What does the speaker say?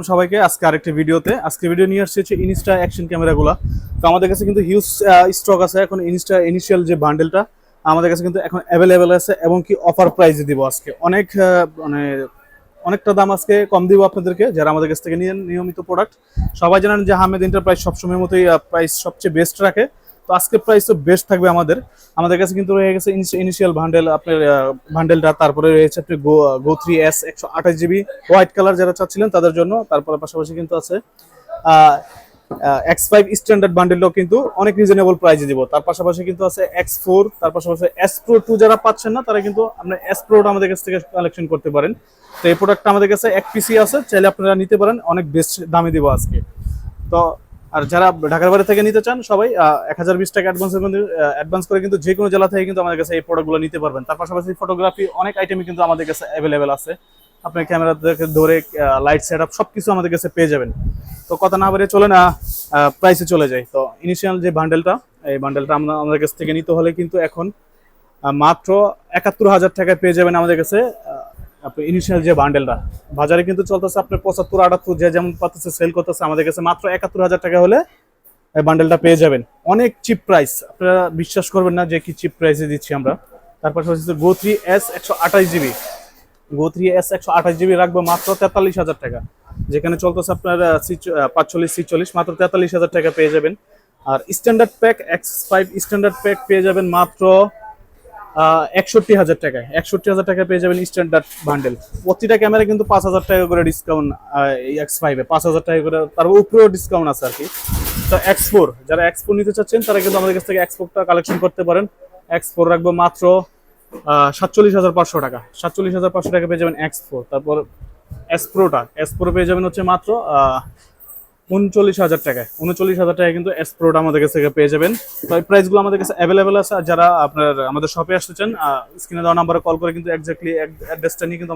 সবাইকে আজকে আরেকটি ভিডিওতে। আজকে ভিডিও নিয়ে আসছে হচ্ছে ইনস্টা অ্যাকশন ক্যামেরাগুলো তো আমাদের কাছে কিন্তু হিউজ স্টক আছে। এখন ইনস্টা ইনিশিয়াল যে বান্ডেলটা আমাদের কাছে কিন্তু এখন অ্যাভেলেবেল আছে এবং কি অফার প্রাইসে দিব আজকে। অনেক মানে অনেকটা দাম আজকে কম দিব আপনাদেরকে, যারা আমাদের কাছ থেকে নিয়ে নিয়মিত প্রোডাক্ট সবাই জানেন যে হামেদ এন্টারপ্রাইজ সবসময়ের মতোই প্রাইস সবচেয়ে বেস্ট রাখে। তো আজকে প্রাইস তো বেস্ট থাকবে আমাদের। আমাদের কাছে কিন্তু রয়ে গেছে ইনিশিয়াল ভান্ডেল আপনার ভান্ডেলটা তারপরে রয়েছে আপনি গো গো থ্রি এস একশো আঠাশ জিবি হোয়াইট কালার যারা চাচ্ছিলেন তাদের জন্য, তারপরে পাশাপাশি কিন্তু আছে এক্স ফাইভ স্ট্যান্ডার্ড বান্ডেলও কিন্তু অনেক রিজনেবল প্রাইসে দিব। তার পাশাপাশি কিন্তু আছে এক্স ফোর তার পাশাপাশি এস প্রো টু যারা পাচ্ছেন না, তারা কিন্তু আপনার এস প্রোটা আমাদের কাছ থেকে কালেকশন করতে পারেন। তো এই প্রোডাক্টটা আমাদের কাছে এক পিসি আছে, চাইলে আপনারা নিতে পারেন, অনেক বেস্ট দামে দিব আজকে। তো আর যারা ঢাকার বাইরে থেকে নিতে চান, সবাই এক হাজার বিশ টাকা অ্যাডভান্স অ্যাডভান্স করে কিন্তু যে কোনো জেলা থেকে কিন্তু আমাদের কাছে এই প্রোডাক্টগুলো নিতে পারবেন। তার পাশাপাশি ফটোগ্রাফি অনেক আইটেমই কিন্তু আমাদের কাছে অ্যাভেলেবেল আছে। আপনার ক্যামেরা থেকে ধরে লাইট সেট আপ সব কিছু আমাদের কাছে পেয়ে যাবেন। তো কথা না বেরিয়ে চলে না প্রাইসে চলে যায়। তো ইনিশিয়াল যে বান্ডেলটা এই বান্ডেলটা আমরা আমাদের কাছ থেকে নিতে হলে কিন্তু এখন মাত্র একাত্তর হাজার টাকায় পেয়ে যাবেন আমাদের কাছে আপনি ইনিশিয়াল যে বান্ডেলটা বাজারে কিন্তু চলতেছে আপনার পঁচাত্তর, আটাত্তর, যে যেমন পাচ্ছে সেল করতেছে, আমাদের কাছে মাত্র একাত্তর হাজার টাকা হলে এই বান্ডেলটা পেয়ে যাবেন। অনেক চিপ প্রাইস আপনারা বিশ্বাস করবেন না যে কি চিপ প্রাইসে দিচ্ছি আমরা। তারপর হচ্ছে গো থ্রি এস একশো আঠাশ জিবি গো থ্রি এস একশো আঠাশ জিবি রাখব মাত্র তেতাল্লিশ হাজার টাকা। যেখানে চলতেছে আপনার পাঁচচল্লিশ, ছিচল্লিশ, মাত্র তেতাল্লিশ হাজার টাকা পেয়ে যাবেন। আর standard pack X five standard pack পেয়ে যাবেন মাত্র একষট্টি হাজার টাকায়। একষট্টি হাজার টাকা পেয়ে যাবেন স্ট্যান্ডার্ড বান্ডেল প্রতিটা ক্যামেরা কিন্তু পাঁচ হাজার টাকা করে ডিসকাউন্ট এক্স ফাইভে পাঁচ হাজার টাকা করে, তার উপরেও ডিসকাউন্ট আছে আর কি। তো এক্স ফোর যারা এক্স ফোর নিতে চাচ্ছেন, তারা কিন্তু আমাদের কাছ থেকে এক্স ফোরটা কালেকশন করতে পারেন। এক্স ফোর রাখব মাত্র সাতচল্লিশ হাজার পাঁচশো টাকা। সাতচল্লিশ হাজার পাঁচশো টাকা পেয়ে যাবেন এক্স ফোর তারপর এস প্রোটা এস প্রো পেয়ে যাবেন হচ্ছে মাত্র উনচল্লিশ হাজার টাকায়। উনচল্লিশ হাজার টাকায় কিন্তু এস প্রোটা আমাদের কাছ থেকে পেয়ে যাবেন। তো এই প্রাইসগুলো আমাদের কাছে অ্যাভেলেবেল আছে। আর যারা আপনার আমাদের শপে আসতে চান স্ক্রিনে দেওয়া নাম্বারে কল করে কিন্তু এক্স্যাক্টলি অ্যাড্রেসটা নিয়ে কিন্তু